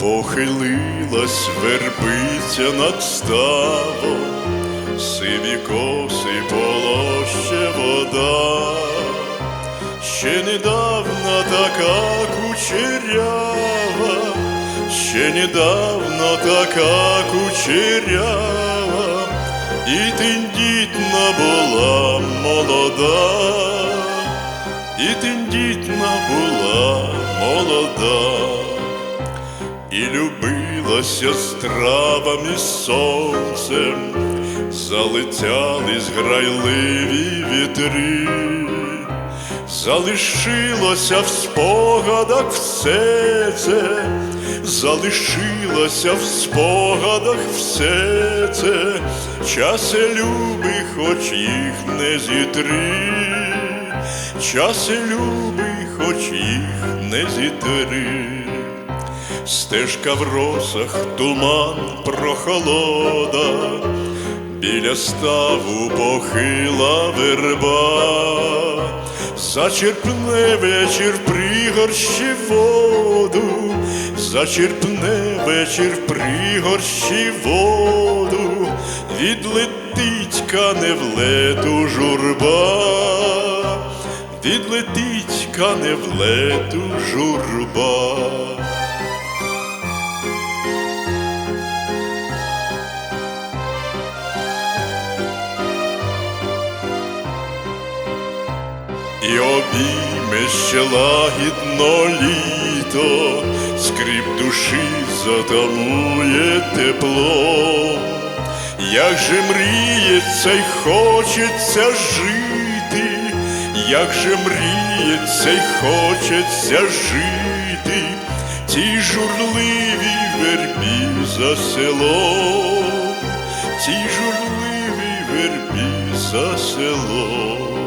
Похилилась вербиця над ставом, сиві коси полоще вода, ще недавно така кучерява, ще недавно така кучерява, і тендітна була молода, і тендітна була молода і любилася з травами сонцем, залетяли зграйливі вітри, залишилося в спогадах все це, залишилося в спогадах все це, часи люби, хоч їх не зітри, часи люби, хоч їх не зітри. Стежка в росах, туман прохолода, біля ставу похила верба, зачерпне вечір пригорщі воду, зачерпне вечір пригорщі воду, відлетить кане в лету журба, відлетить кане в лету журба. І обійме ще лагідно літо, скріп душі затамує тепло, як же мріється й хочеться жити, як же мріється й хочеться жити, тій журливій вербі за селом, тій журливій вербі за селом.